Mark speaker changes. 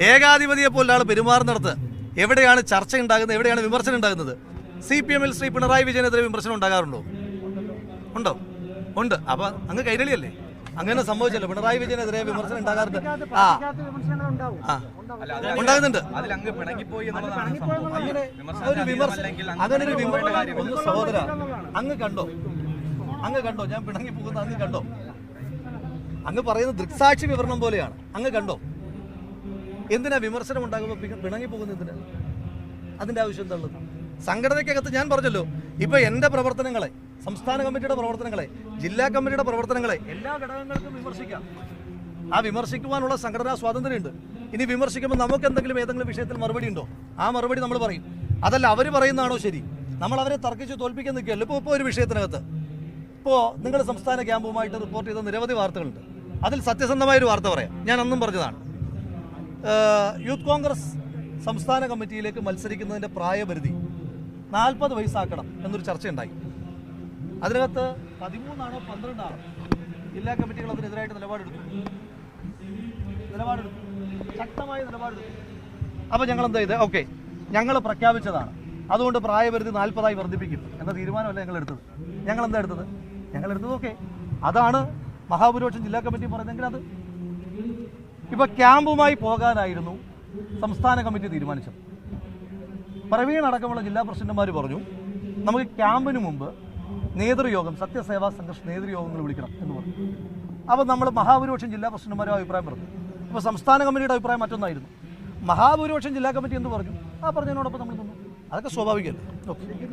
Speaker 1: ഏകാധിപതിയെ പോലെ ഒരാൾ പെരുമാറുന്നിടത്ത് എവിടെയാണ് ചർച്ച ഉണ്ടാകുന്നത് എവിടെയാണ് വിമർശനം ഉണ്ടാകുന്നത് സി പി എമ്മിൽ ശ്രീ പിണറായി വിജയനെതിരെ വിമർശനം ഉണ്ടാകാറുണ്ടോ? ഉണ്ടോ? ഉണ്ട്. അപ്പൊ അങ്ങ് കൈരളിയല്ലേ? അങ്ങനെ സംഭവിച്ചല്ലോ. പിണറായി വിജയനെതിരെ വിമർശനം ഉണ്ടാകാറുണ്ട്. ആ. ഉണ്ടാകുന്നുണ്ട്. ഒരു വിമർശനം. അങ്ങനെ ഒരു വിമർശനം സഹോദര അങ്ങ് കണ്ടോ? അങ്ങ് കണ്ടോ? ഞാൻ പിണങ്ങി പോകുന്ന അങ്ങ് കണ്ടോ? അങ്ങ് പറയുന്ന ദൃക്സാക്ഷി വിവരണം പോലെയാണ്. അങ്ങ് കണ്ടോ? എന്തിനാ വിമർശനം ഉണ്ടാകുമ്പോൾ പിണങ്ങി പോകുന്നത് എന്തിനാ? അതിന്റെ ആവശ്യം എന്താ ഉള്ളത് സംഘടനയ്ക്കകത്ത് ഞാൻ പറഞ്ഞല്ലോ ഇപ്പൊ എന്റെ പ്രവർത്തനങ്ങളെ സംസ്ഥാന കമ്മിറ്റിയുടെ പ്രവർത്തനങ്ങളെ ജില്ലാ കമ്മിറ്റിയുടെ പ്രവർത്തനങ്ങളെ എല്ലാ ഘടകങ്ങൾക്കും വിമർശിക്കാം. ആ വിമർശിക്കുവാനുള്ള സംഘടനാ സ്വാതന്ത്ര്യമുണ്ട്. ഇനി വിമർശിക്കുമ്പോൾ നമുക്ക് എന്തെങ്കിലും ഏതെങ്കിലും വിഷയത്തിൽ മറുപടി ഉണ്ടോ? ആ മറുപടി നമ്മൾ പറയും. അതല്ല അവർ പറയുന്നതാണോ ശരി? നമ്മൾ അവരെ തർക്കിച്ച് തോൽപ്പിക്കാൻ നിൽക്കുകയല്ലോ? ഇപ്പോൾ ഇപ്പോൾ ഒരു വിഷയത്തിനകത്ത്. ഇപ്പോൾ നിങ്ങൾ സംസ്ഥാന ക്യാമ്പുമായിട്ട് റിപ്പോർട്ട് ചെയ്ത നിരവധി വാർത്തകളുണ്ട്. അതിൽ സത്യസന്ധമായൊരു വാർത്ത പറയാം. ഞാൻ അന്നും പറഞ്ഞതാണ്. യൂത്ത് കോൺഗ്രസ് സംസ്ഥാന കമ്മിറ്റിയിലേക്ക് മത്സരിക്കുന്നതിന്റെ പ്രായപരിധി നാൽപ്പത് വയസ്സാക്കണം എന്നൊരു ചർച്ചയുണ്ടായി. അതിനകത്ത് പതിമൂന്നാണോ പന്ത്രണ്ടാണോ? ജില്ലാ കമ്മിറ്റികൾ അതിനെതിരായിട്ട് നിലപാടെടുത്തു. നിലപാടെടുത്തു. ശക്തമായ നിലപാടെടുത്തു. അപ്പോൾ ഞങ്ങൾ എന്താ ചെയ്ത് ഓക്കെ. ഞങ്ങൾ പ്രഖ്യാപിച്ചതാണ്. അതുകൊണ്ട് പ്രായപരിധി നാൽപ്പതായി വർദ്ധിപ്പിക്കും എന്ന തീരുമാനമല്ല ഞങ്ങൾ എടുത്തത് ഞങ്ങൾ എന്താ എടുത്തത്? ഞങ്ങൾ എടുത്തത് ഓക്കെ. അതാണ് മഹാഭൂരിപക്ഷം ജില്ലാ കമ്മിറ്റി പറയുന്നതെങ്കിൽ അത്. ഇപ്പൊ ക്യാമ്പുമായി പോകാനായിരുന്നു സംസ്ഥാന കമ്മിറ്റി തീരുമാനിച്ചത്. പ്രവീൺ അടക്കമുള്ള ജില്ലാ പ്രസിഡന്റുമാർ പറഞ്ഞു നമുക്ക് ക്യാമ്പിന് മുമ്പ് നേതൃയോഗം സത്യസേവാ സംഘർഷ നേതൃയോഗങ്ങൾ വിളിക്കണം എന്ന് പറഞ്ഞു. അപ്പോൾ നമ്മൾ മഹാഭൂരിപക്ഷം ജില്ലാ പ്രസിഡന്റുമാരും അഭിപ്രായം പറഞ്ഞു. അപ്പോൾ സംസ്ഥാന കമ്മിറ്റിയുടെ അഭിപ്രായം മറ്റൊന്നായിരുന്നു. മഹാഭൂരിപക്ഷം ജില്ലാ കമ്മിറ്റി എന്ന് പറഞ്ഞു? ആ പറഞ്ഞതിനോടൊപ്പം നമ്മൾ നിന്നു. അതൊക്കെ സ്വാഭാവികമല്ലേ? ഓക്കെ.